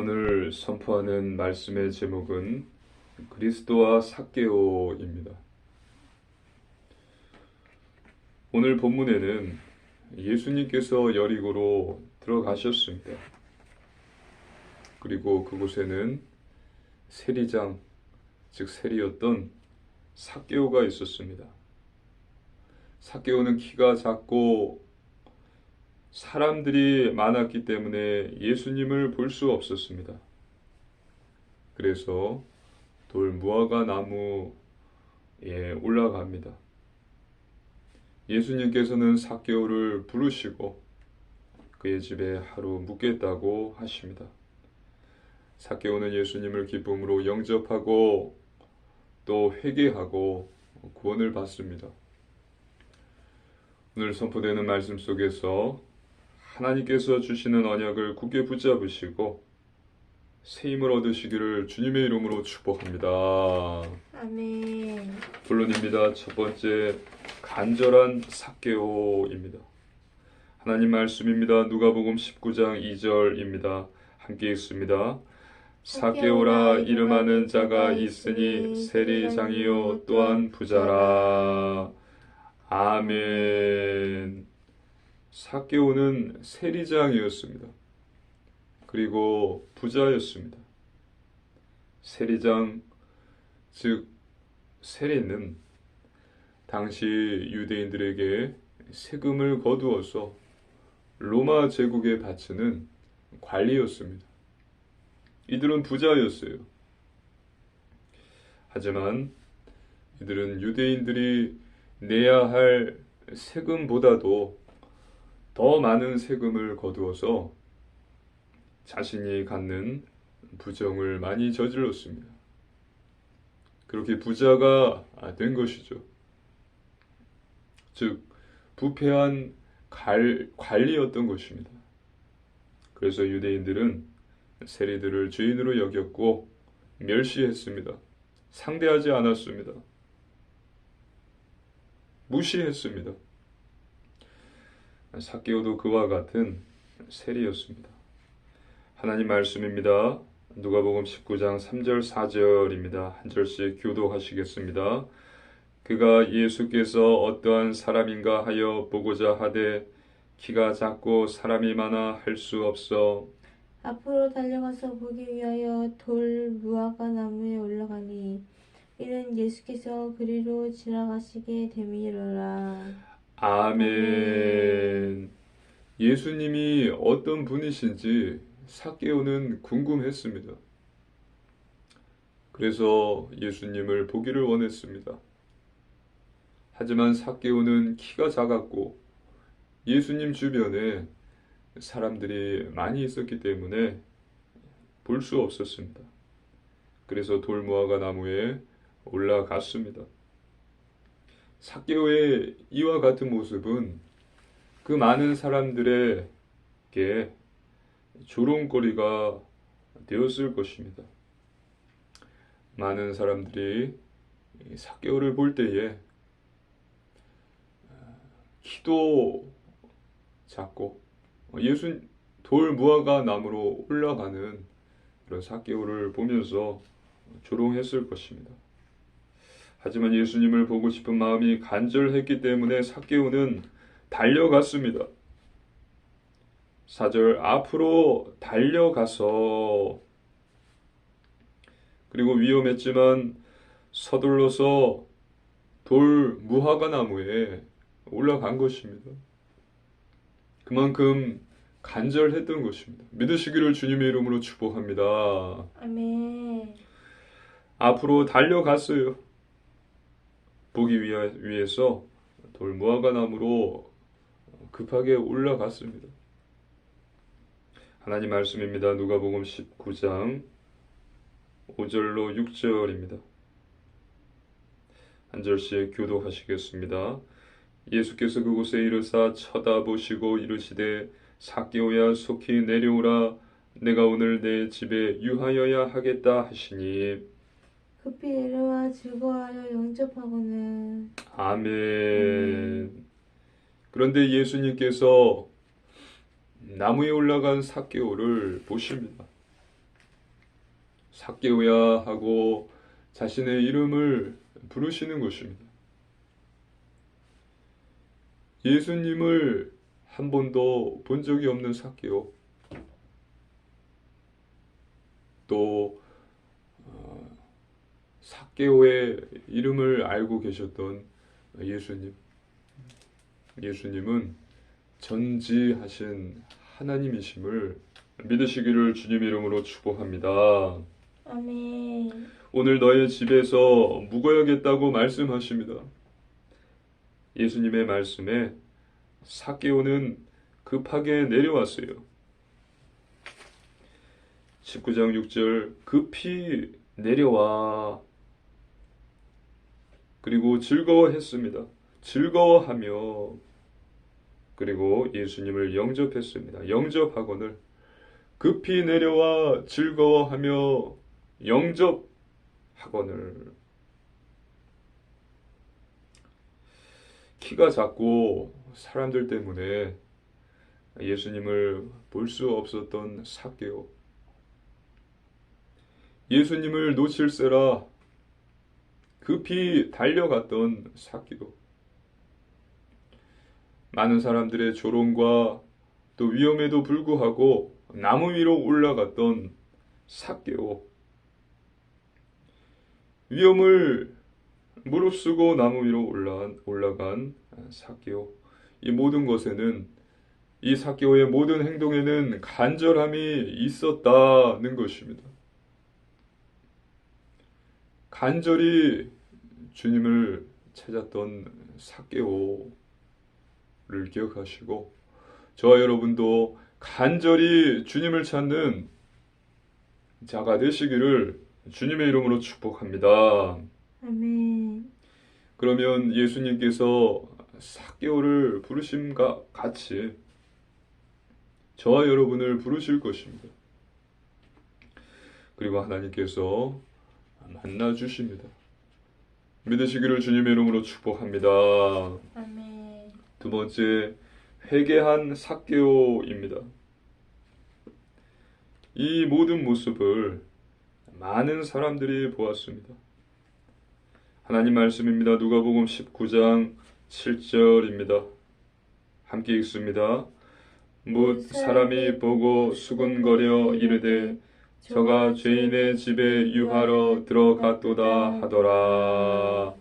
오늘 선포하는 말씀의 제목은 그리스도와 삭개오입니다. 오늘 본문에는 예수님께서 여리고로 들어가셨습니다. 그리고 그곳에는 세리장, 즉 세리였던 삭개오가 있었습니다. 삭개오는 키가 작고 사람들이 많았기 때문에 예수님을 볼 수 없었습니다. 그래서 돌 무화과 나무에 올라갑니다. 예수님께서는 삭개오를 부르시고 그의 집에 하루 묵겠다고 하십니다. 삭개오는 예수님을 기쁨으로 영접하고 또 회개하고 구원을 받습니다. 오늘 선포되는 말씀 속에서 하나님께서 주시는 언약을 굳게 붙잡으시고 새 힘을 얻으시기를 주님의 이름으로 축복합니다. 아멘. 본론입니다. 첫 번째 간절한 삭개오입니다. 하나님 말씀입니다. 누가복음 19장 2절입니다. 함께 읽습니다. 삭개오라 이름하는 자가 있으니 세리장이요 또한 부자라. 아멘. 삭개오는 세리장이었습니다. 그리고 부자였습니다. 세리장, 즉 세리는 당시 유대인들에게 세금을 거두어서 로마 제국에 바치는 관리였습니다. 이들은 부자였어요. 하지만 이들은 유대인들이 내야 할 세금보다도 더 많은 세금을 거두어서 자신이 갖는 부정을 많이 저질렀습니다. 그렇게 부자가 된 것이죠. 즉, 부패한 갈, 관리였던 것입니다. 그래서 유대인들은 세리들을 죄인으로 여겼고 멸시했습니다. 상대하지 않았습니다. 무시했습니다. 삭개오도 그와 같은 세리였습니다. 하나님 말씀입니다. 누가복음 19장 3절 4절입니다. 한 절씩 교도하시겠습니다. 그가 예수께서 어떠한 사람인가 하여 보고자 하되 키가 작고 사람이 많아 할 수 없어 앞으로 달려가서 보기 위하여 돌 무화과 나무에 올라가니 이는 예수께서 그리로 지나가시게 됨이로라. 아멘. 예수님이 어떤 분이신지 삭개오는 궁금했습니다. 그래서 예수님을 보기를 원했습니다. 하지만 삭개오는 키가 작았고 예수님 주변에 사람들이 많이 있었기 때문에 볼 수 없었습니다. 그래서 돌무화과 나무에 올라갔습니다. 삭개오의 이와 같은 모습은 그 많은 사람들에게 조롱거리가 되었을 것입니다. 많은 사람들이 삭개오를 볼 때에 키도 작고 예수 돌 무화과 나무로 올라가는 그런 삭개오를 보면서 조롱했을 것입니다. 하지만 예수님을 보고 싶은 마음이 간절했기 때문에 삭개오는 달려갔습니다. 사절 앞으로 달려가서 그리고 위험했지만 서둘러서 돌 무화과 나무에 올라간 것입니다. 그만큼 간절했던 것입니다. 믿으시기를 주님의 이름으로 축복합니다. 아멘. 앞으로 달려갔어요. 보기 위해서 돌 무화과 나무로 급하게 올라갔습니다. 하나님 말씀입니다. 누가복음 19장 5절로 6절입니다. 한 절씩 교도하시겠습니다. 예수께서 그곳에 이르사 쳐다보시고 이르시되 삭개오야 속히 내려오라 내가 오늘 내 집에 유하여야 하겠다 하시니 급히 내려와 즐거워하여 영접하고는 아멘. 그런데 예수님께서 나무에 올라간 삭개오를 보십니다. 삭개오야 하고 자신의 이름을 부르시는 것입니다. 예수님을 한 번도 본 적이 없는 삭개오. 또 어, 삭개오의 이름을 알고 계셨던 예수님. 예수님은 전지하신 하나님이심을 믿으시기를 주님 이름으로 축복합니다. 아멘. 오늘 너의 집에서 묵어야겠다고 말씀하십니다. 예수님의 말씀에 사개오는 급하게 내려왔어요. 19장 6절 급히 내려와 그리고 즐거워했습니다. 즐거워하며 그리고 예수님을 영접했습니다. 영접하거늘 급히 내려와 즐거워하며 영접하거늘 키가 작고 사람들 때문에 예수님을 볼 수 없었던 사개오 예수님을 놓칠세라 급히 달려갔던 사개오 많은 사람들의 조롱과 또 위험에도 불구하고 나무 위로 올라갔던 삭개오 위험을 무릅쓰고 나무 위로 올라간, 올라간 삭개오 이 모든 것에는 이 삭개오의 모든 행동에는 간절함이 있었다는 것입니다. 간절히 주님을 찾았던 삭개오 를 기억하시고 저와 여러분도 간절히 주님을 찾는 자가 되시기를 주님의 이름으로 축복합니다. 아멘. 그러면 예수님께서 사개오를 부르심과 같이 저와 여러분을 부르실 것입니다. 그리고 하나님께서 만나 주십니다. 믿으시기를 주님의 이름으로 축복합니다. 아멘. 두 번째, 회개한 삭개오입니다. 이 모든 모습을 많은 사람들이 보았습니다. 하나님 말씀입니다. 누가복음 19장 7절입니다. 함께 읽습니다. 묻 사람이 보고 수군거려 이르되 저가 죄인의 집에 유하러 들어갔도다 하더라.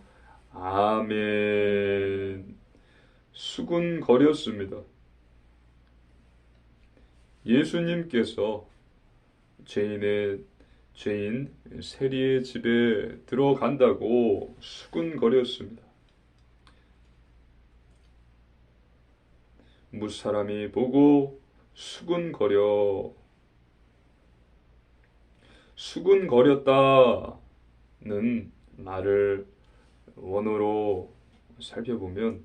아멘. 수군거렸습니다. 예수님께서 죄인의 죄인 세리의 집에 들어간다고 수군거렸습니다. 무사람이 보고 수군거려 수군거렸다는 말을 원어로 살펴보면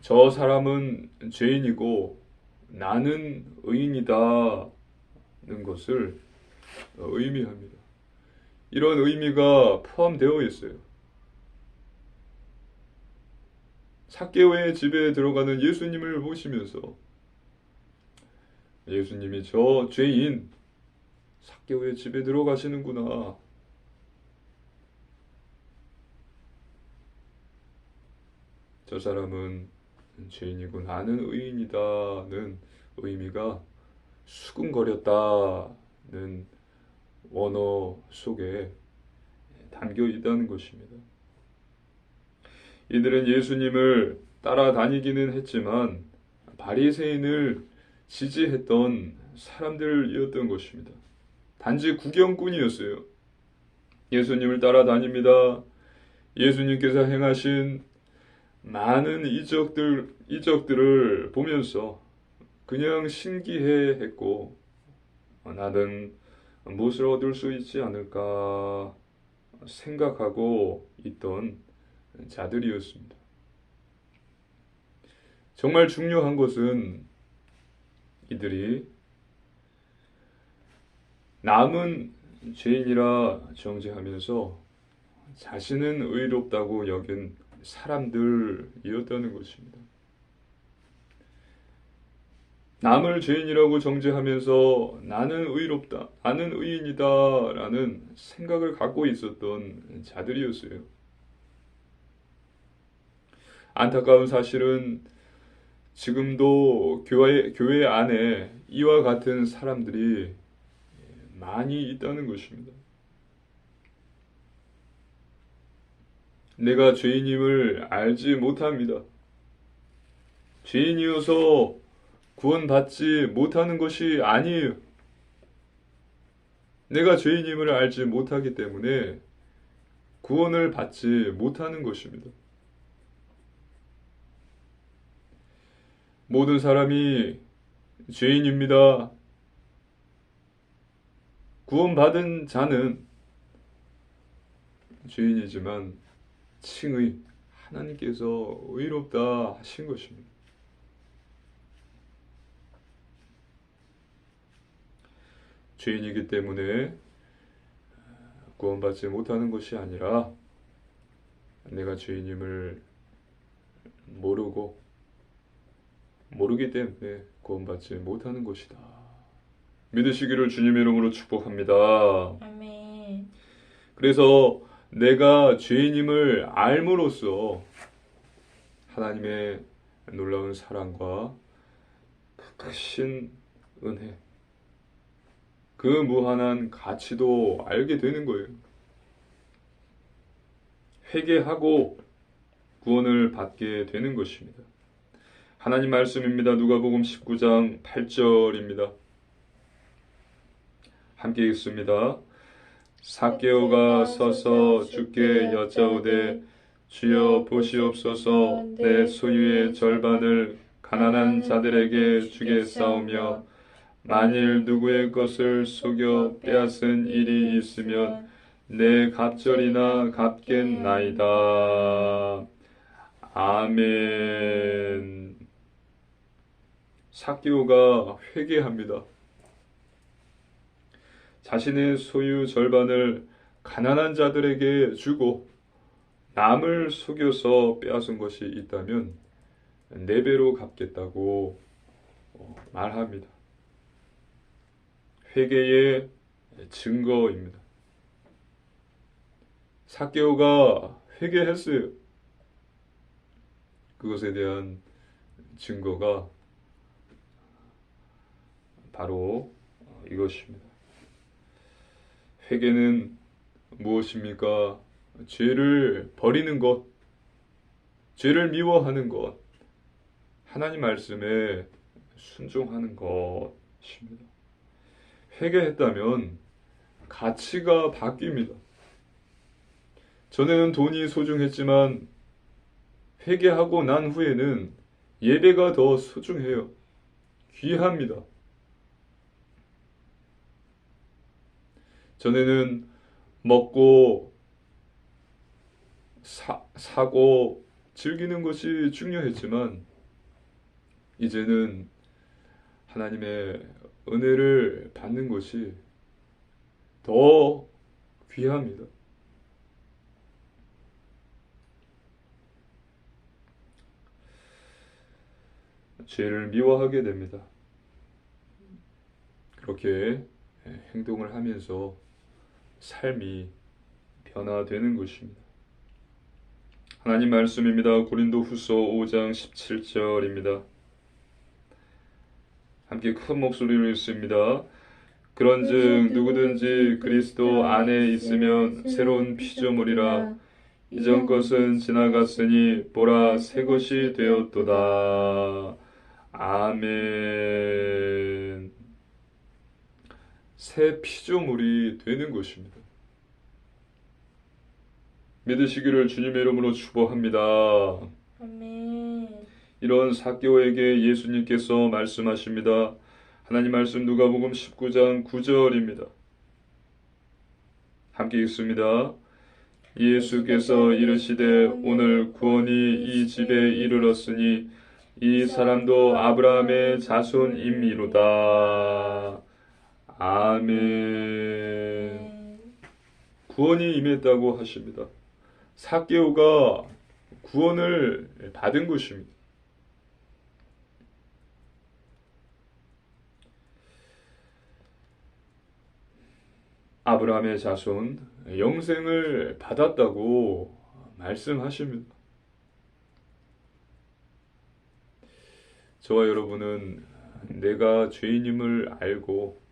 저 사람은 죄인이고 나는 의인이다는 것을 의미합니다. 이런 의미가 포함되어 있어요. 사개오의 집에 들어가는 예수님을 보시면서 예수님이 저 죄인 사개오의 집에 들어가시는구나. 저 사람은 죄인이고 나는 의인이다는 의미가 수근거렸다는 원어 속에 담겨 있다는 것입니다. 이들은 예수님을 따라다니기는 했지만 바리새인을 지지했던 사람들이었던 것입니다. 단지 구경꾼이었어요. 예수님을 따라다닙니다. 예수님께서 행하신 많은 이적들 이적들을 보면서 그냥 신기해 했고 나는 무엇을 얻을 수 있지 않을까 생각하고 있던 자들이었습니다. 정말 중요한 것은 이들이 남은 죄인이라 정죄하면서 자신은 의롭다고 여긴 사람들이었다는 것입니다. 남을 죄인이라고 정죄하면서 나는 의롭다, 나는 의인이다 라는 생각을 갖고 있었던 자들이었어요. 안타까운 사실은 지금도 교회, 교회 안에 이와 같은 사람들이 많이 있다는 것입니다. 내가 죄인임을 알지 못합니다. 죄인이어서 구원받지 못하는 것이 아니에요. 내가 죄인임을 알지 못하기 때문에 구원을 받지 못하는 것입니다. 모든 사람이 죄인입니다. 구원받은 자는 죄인이지만 칭의 하나님께서 의롭다 하신 것입니다. 죄인이기 때문에 구원받지 못하는 것이 아니라 내가 죄인임을 모르고 모르기 때문에 구원받지 못하는 것이다. 믿으시기를 주님의 이름으로 축복합니다. 아멘. 그래서 내가 죄인임을 알므로써 하나님의 놀라운 사랑과 그 크신 은혜, 그 무한한 가치도 알게 되는 거예요. 회개하고 구원을 받게 되는 것입니다. 하나님 말씀입니다. 누가복음 19장 8절입니다. 함께 읽습니다. 사개오가 서서 주께 여짜오되 주여 보시옵소서 내 소유의 절반을 가난한 자들에게 주겠사오며 만일 누구의 것을 속여 빼앗은 일이 있으면 내 갑절이나 갚겠나이다. 아멘. 사기오가 회개합니다. 자신의 소유 절반을 가난한 자들에게 주고 남을 속여서 빼앗은 것이 있다면 네 배로 갚겠다고 어, 말합니다. 회개의 증거입니다. 사개오가 회개했어요. 그것에 대한 증거가 바로 이것입니다. 회개는 무엇입니까? 죄를 버리는 것, 죄를 미워하는 것, 하나님 말씀에 순종하는 것입니다. 회개했다면 가치가 바뀝니다. 전에는 돈이 소중했지만 회개하고 난 후에는 예배가 더 소중해요. 귀합니다. 전에는 먹고 사, 사고 즐기는 것이 중요했지만 이제는 하나님의 은혜를 받는 것이 더 귀합니다. 죄를 미워하게 됩니다. 그렇게 행동을 하면서 삶이 변화되는 것입니다. 하나님 말씀입니다. 고린도 후서 5장 17절입니다. 함께 큰 목소리로 읽습니다. 그런 즉 누구든지 그리스도 안에 있으면 새로운 피조물이라 이전 것은 지나갔으니 보라 새 것이 되었도다. 아멘. 새 피조물이 되는 것입니다. 믿으시기를 주님의 이름으로 축복합니다. 아멘. 이런 사개오에게 예수님께서 말씀하십니다. 하나님 말씀 누가복음 19장 9절입니다. 함께 읽습니다. 예수께서 이르시되 오늘 구원이 이 집에 이르렀으니 이 사람도 아브라함의 자손임이로다. 아멘. 네. 구원이 임했다고 하십니다. 사개오가 구원을 받은 것입니다. 아브라함의 자손 영생을 받았다고 말씀하십니다. 저와 여러분은 내가 죄인임을 알고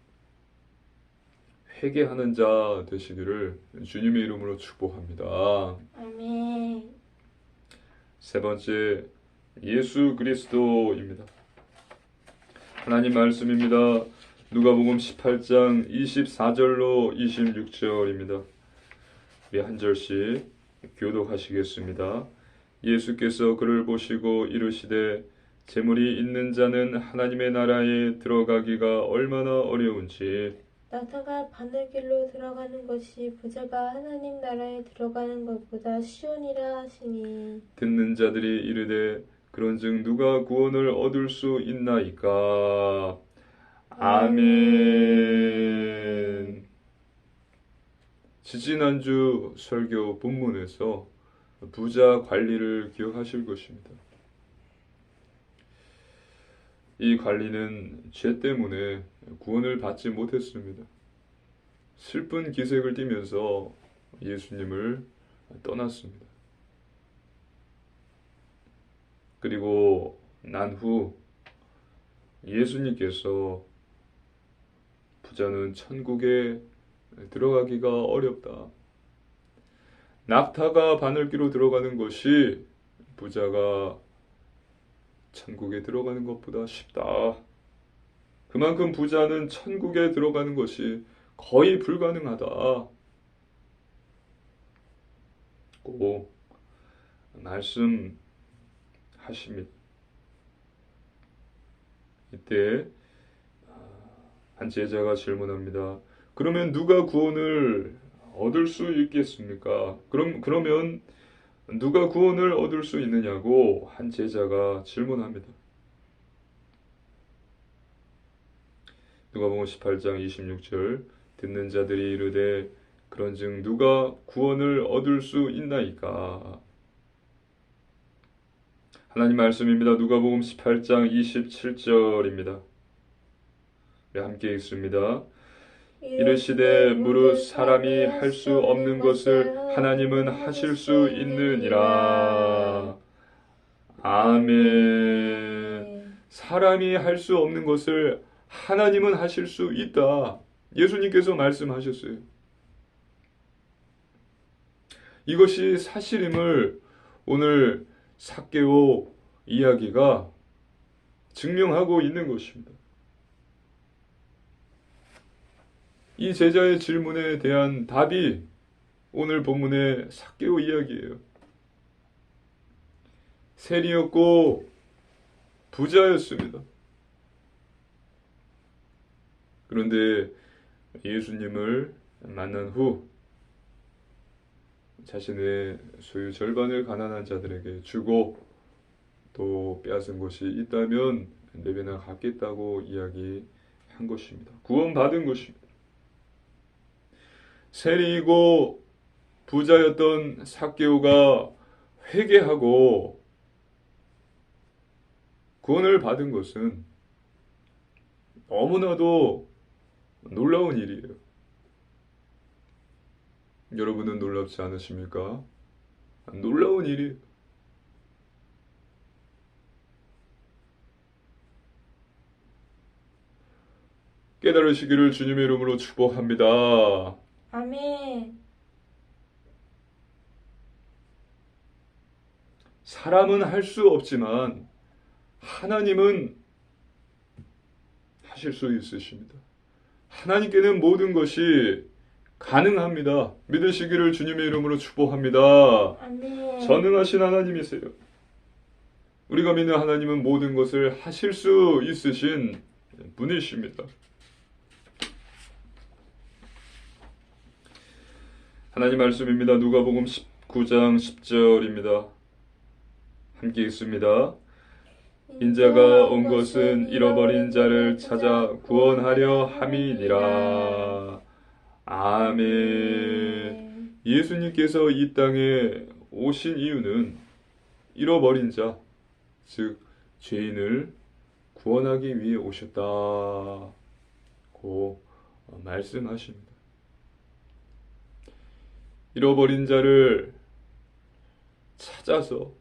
회개하는 자 되시기를 주님의 이름으로 축복합니다. 아멘. 세 번째 예수 그리스도입니다. 하나님 말씀입니다. 누가복음 18장 24절로 26절입니다. 우리 한 절씩 교독하시겠습니다. 예수께서 그를 보시고 이르시되 재물이 있는 자는 하나님의 나라에 들어가기가 얼마나 어려운지 낙타가 바늘길로 들어가는 것이 부자가 하나님 나라에 들어가는 것보다 쉬우니라 하시니. 듣는 자들이 이르되 그런즉 누가 구원을 얻을 수 있나이까? 아멘. 지지난주 설교 본문에서 부자 관리를 기억하실 것입니다. 이 관리는 죄 때문에 구원을 받지 못했습니다. 슬픈 기색을 띠면서 예수님을 떠났습니다. 그리고 난 후 예수님께서 부자는 천국에 들어가기가 어렵다. 낙타가 바늘기로 들어가는 것이 부자가 천국에 들어가는 것보다 쉽다. 그만큼 부자는 천국에 들어가는 것이 거의 불가능하다. 고 말씀하십니다. 이때 한 제자가 질문합니다. 그러면 누가 구원을 얻을 수 있겠습니까? 그럼 그러면 누가 구원을 얻을 수 있느냐고 한 제자가 질문합니다. 누가복음 18장 26절 듣는 자들이 이르되 그런즉 누가 구원을 얻을 수 있나이까 하나님 말씀입니다. 누가복음 18장 27절입니다. 네, 함께 읽습니다. 이르시되 무릇 사람이 할 수 없는 것을 하나님은 하실 수 있느니라. 아멘. 사람이 할 수 없는 것을 하나님은 하실 수 있다. 예수님께서 말씀하셨어요. 이것이 사실임을 오늘 사개오 이야기가 증명하고 있는 것입니다. 이 제자의 질문에 대한 답이 오늘 본문의 사개오 이야기예요. 세리였고 부자였습니다. 그런데 예수님을 만난 후 자신의 소유 절반을 가난한 자들에게 주고 또 빼앗은 것이 있다면 네 배나 갚겠다고 이야기한 것입니다. 구원받은 것입니다. 세리이고 부자였던 사개오가 회개하고 구원을 받은 것은 너무나도 놀라운 일이에요. 여러분은 놀랍지 않으십니까? 놀라운 일이 깨달으시기를 주님의 이름으로 축복합니다. 아멘. 사람은 할 수 없지만 하나님은 하실 수 있으십니다. 하나님께는 모든 것이 가능합니다. 믿으시기를 주님의 이름으로 축복합니다. 전능하신 하나님이세요. 우리가 믿는 하나님은 모든 것을 하실 수 있으신 분이십니다. 하나님 말씀입니다. 누가복음 19장 10절입니다. 함께 읽습니다. 인자가 온 것은 잃어버린 자를 찾아 구원하려 함이니라. 아멘. 예수님께서 이 땅에 오신 이유는 잃어버린 자, 즉 죄인을 구원하기 위해 오셨다고 말씀하십니다. 잃어버린 자를 찾아서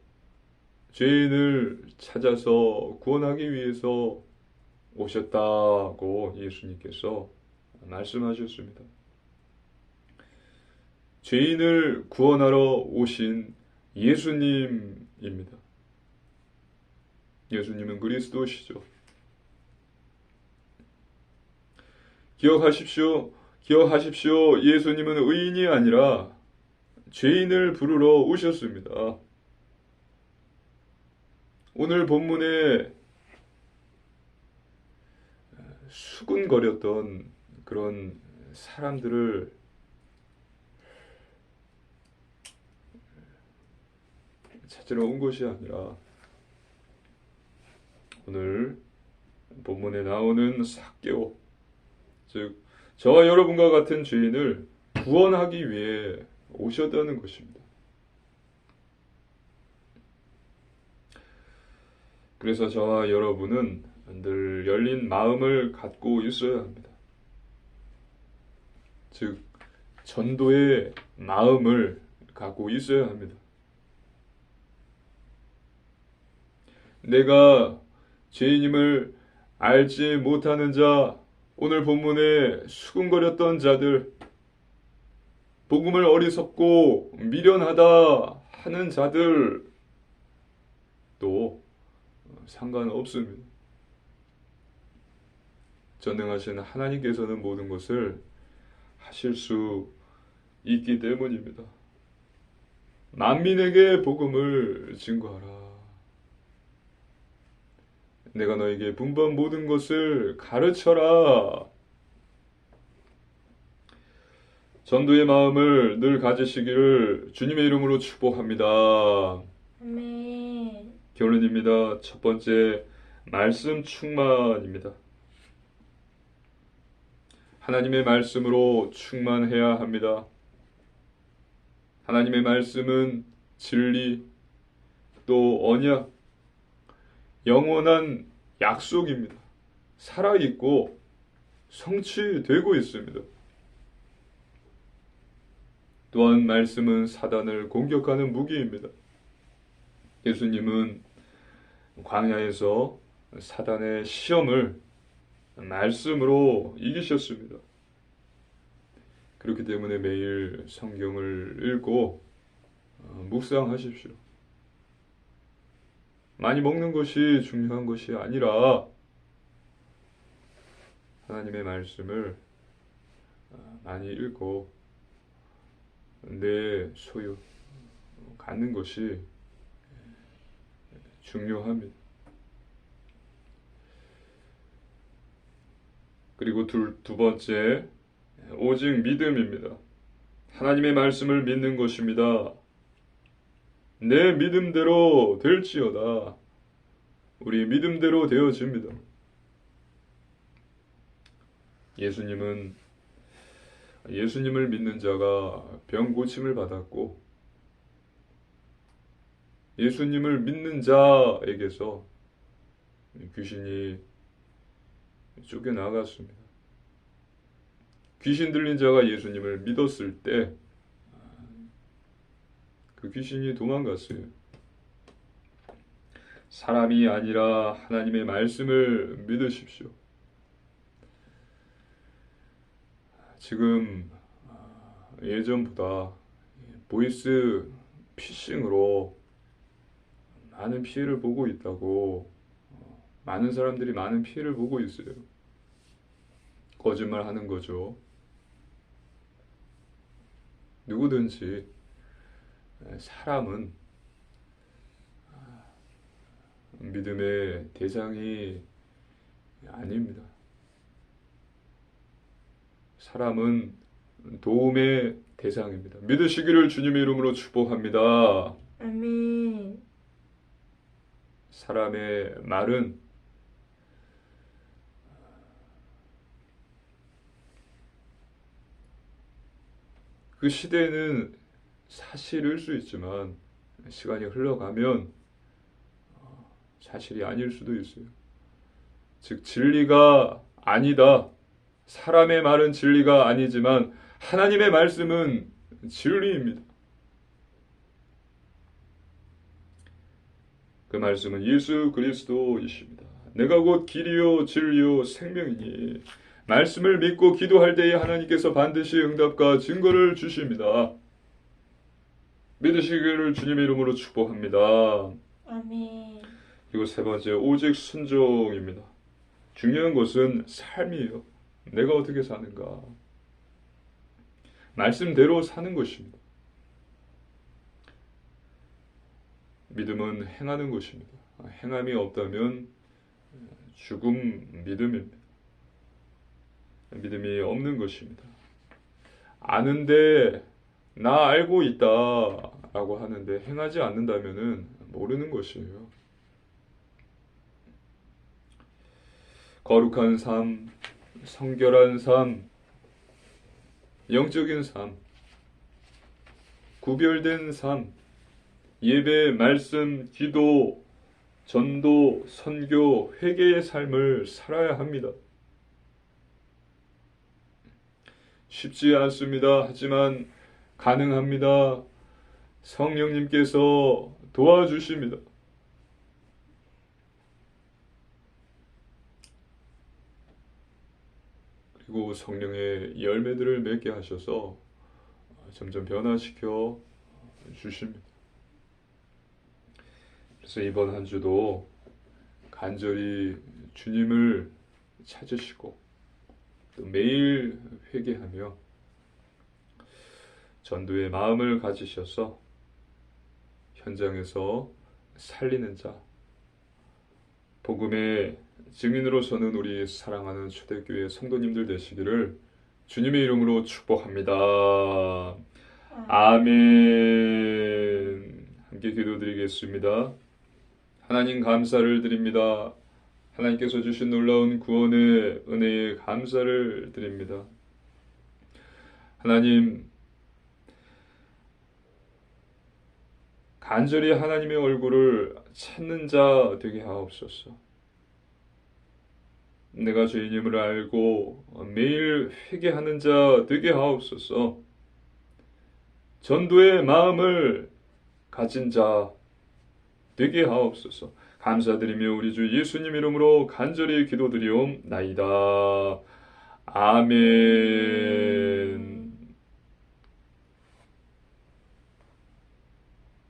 죄인을 찾아서 구원하기 위해서 오셨다고 예수님께서 말씀하셨습니다. 죄인을 구원하러 오신 예수님입니다. 예수님은 그리스도시죠. 기억하십시오. 기억하십시오. 예수님은 의인이 아니라 죄인을 부르러 오셨습니다. 오늘 본문에 수군거렸던 그런 사람들을 찾으러 온 것이 아니라 오늘 본문에 나오는 삭개오 즉 저와 여러분과 같은 죄인을 구원하기 위해 오셨다는 것입니다. 그래서 저와 여러분은 늘 열린 마음을 갖고 있어야 합니다. 즉 전도의 마음을 갖고 있어야 합니다. 내가 죄인임을 알지 못하는 자, 오늘 본문에 수군거렸던 자들, 복음을 어리석고 미련하다 하는 자들도 상관없습니다. 전능하신 하나님께서는 모든 것을 하실 수 있기 때문입니다. 만민에게 복음을 증거하라. 내가 너에게 분번 모든 것을 가르쳐라. 전도의 마음을 늘 가지시기를 주님의 이름으로 축복합니다. 아멘. 결론입니다. 첫 번째, 말씀 충만입니다. 하나님의 말씀으로 충만해야 합니다. 하나님의 말씀은 진리, 또 언약, 영원한 약속입니다. 살아있고 성취되고 있습니다. 또한 말씀은 사단을 공격하는 무기입니다. 예수님은 광야에서 사단의 시험을 말씀으로 이기셨습니다. 그렇기 때문에 매일 성경을 읽고 어, 묵상하십시오. 많이 먹는 것이 중요한 것이 아니라 하나님의 말씀을 어, 많이 읽고 내 소유 갖는 것이 중요합니다. 그리고 둘, 두 번째, 오직 믿음입니다. 하나님의 말씀을 믿는 것입니다. 내 믿음대로 될지어다. 우리 믿음대로 되어집니다. 예수님은 예수님을 믿는 자가 병 고침을 받았고 예수님을 믿는 자에게서 귀신이 쫓겨나갔습니다. 귀신 들린 자가 예수님을 믿었을 때 그 귀신이 도망갔어요. 사람이 아니라 하나님의 말씀을 믿으십시오. 지금 예전보다 보이스 피싱으로 많은 피해를 보고 있다고 많은 사람들이 많은 피해를 보고 있어요. 거짓말 하는 거죠. 누구든지 사람은 믿음의 대상이 아닙니다. 사람은 도움의 대상입니다. 믿으시기를 주님의 이름으로 축복합니다. 아멘. 사람의 말은 그 시대에는 사실일 수 있지만 시간이 흘러가면 어, 사실이 아닐 수도 있어요. 즉 진리가 아니다. 사람의 말은 진리가 아니지만 하나님의 말씀은 진리입니다. 그 말씀은 예수 그리스도이십니다. 내가 곧 길이요 진리요 생명이니 말씀을 믿고 기도할 때에 하나님께서 반드시 응답과 증거를 주십니다. 믿으시기를 주님의 이름으로 축복합니다. 아멘. 그리고 세 번째 오직 순종입니다. 중요한 것은 삶이에요. 내가 어떻게 사는가? 말씀대로 사는 것입니다. 믿음은 행하는 것입니다. 행함이 없다면 죽음 믿음입니다. 믿음이 없는 것입니다. 아는데 나 알고 있다 라고 하는데 행하지 않는다면은 모르는 것이에요. 거룩한 삶, 성결한 삶, 영적인 삶, 구별된 삶, 예배, 말씀, 기도, 전도, 선교, 회개의 삶을 살아야 합니다. 쉽지 않습니다. 하지만 가능합니다. 성령님께서 도와주십니다. 그리고 성령의 열매들을 맺게 하셔서 점점 변화시켜 주십니다. 그래서 이번 한 주도 간절히 주님을 찾으시고 또 매일 회개하며 전도의 마음을 가지셔서 현장에서 살리는 자, 복음의 증인으로서는 우리 사랑하는 초대교회 성도님들 되시기를 주님의 이름으로 축복합니다. 아멘. 함께 기도드리겠습니다. 하나님 감사를 드립니다. 하나님께서 주신 놀라운 구원의 은혜에 감사를 드립니다. 하나님, 간절히 하나님의 얼굴을 찾는 자 되게 하옵소서. 내가 죄인임을 알고 매일 회개하는 자 되게 하옵소서. 전도의 마음을 가진 자 되게 하옵소서. 감사드리며 우리 주 예수님 이름으로 간절히 기도드리옵나이다. 아멘.